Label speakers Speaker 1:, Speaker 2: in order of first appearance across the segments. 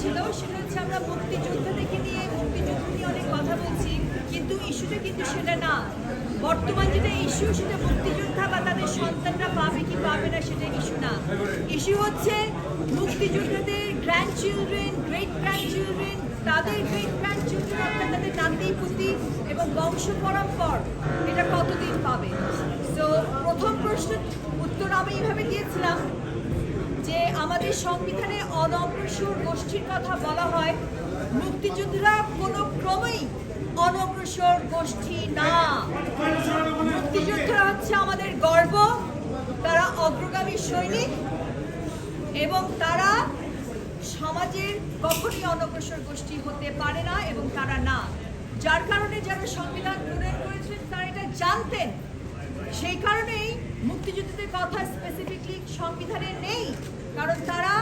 Speaker 1: ছিল সেটা হচ্ছে আমরা মুক্তিযোদ্ধাদেরকে নিয়ে মুক্তিযুদ্ধ নিয়ে অনেক কথা বলছি কিন্তু ইস্যুটা কিন্তু সেটা না বর্তমান যেটা ইস্যু সেটা মুক্তিযোদ্ধা বা তাদের সন্তানরা পাবে কি পাবে না সেটা ইস্যু না ইস্যু হচ্ছে মুক্তিযোদ্ধাদের grandchildren great grandchildren তাদের গ্রেট চিলড্রেন অর্থাৎ তাদের নাতি এবং বংশ পরম্পর এটা কতদিন পাবে? তো প্রথম প্রশ্নের উত্তর আমি এইভাবে দিয়েছিলাম যে আমাদের সংবিধানে অনগ্রসর গোষ্ঠীর কথা বলা হয়। মুক্তিযোদ্ধারা কোনো ক্রমেই অনগ্রসর গোষ্ঠী না। মুক্তিযোদ্ধারা হচ্ছে আমাদের গর্ব, তারা অগ্রগামী সৈনিক এবং তারা সমাজের কখনই অনগ্রসর গোষ্ঠী হতে পারে না এবং তারা না। যার কারণে যারা সংবিধান প্রণয়ন করেছিলেন তারা এটা জানতেন। সেই কারণেই মুক্তিযুদ্ধের কথা স্পেসিফিকলি সংবিধানে নেই, কারণ তারা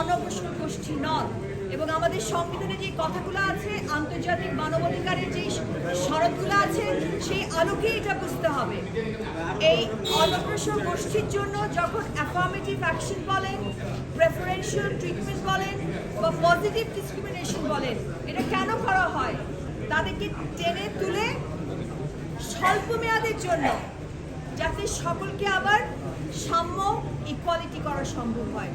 Speaker 1: অনগ্রসর গোষ্ঠী নন। এবং আমাদের সংবিধানে যে কথাগুলো আছে, আন্তর্জাতিক মানবাধিকারের যে শরৎগুলো আছে, সেই আলোকে এটা বুঝতে হবে। এই অনগ্রসর গোষ্ঠীর জন্য যখন অ্যাফার্মেটিভ অ্যাকশন বলেন প্রেফারেন্সিয়াল ট্রিটমেন্ট বলেন বা পজিটিভ ডিসক্রিমিনেশন বলেন, এটা কেন করা হয়? তাদেরকে টেনে তুলে স্বল্প মেয়াদের জন্য যাতে সকলকে আবার সাম্য ইকোয়ালিটি করা সম্ভব হয়।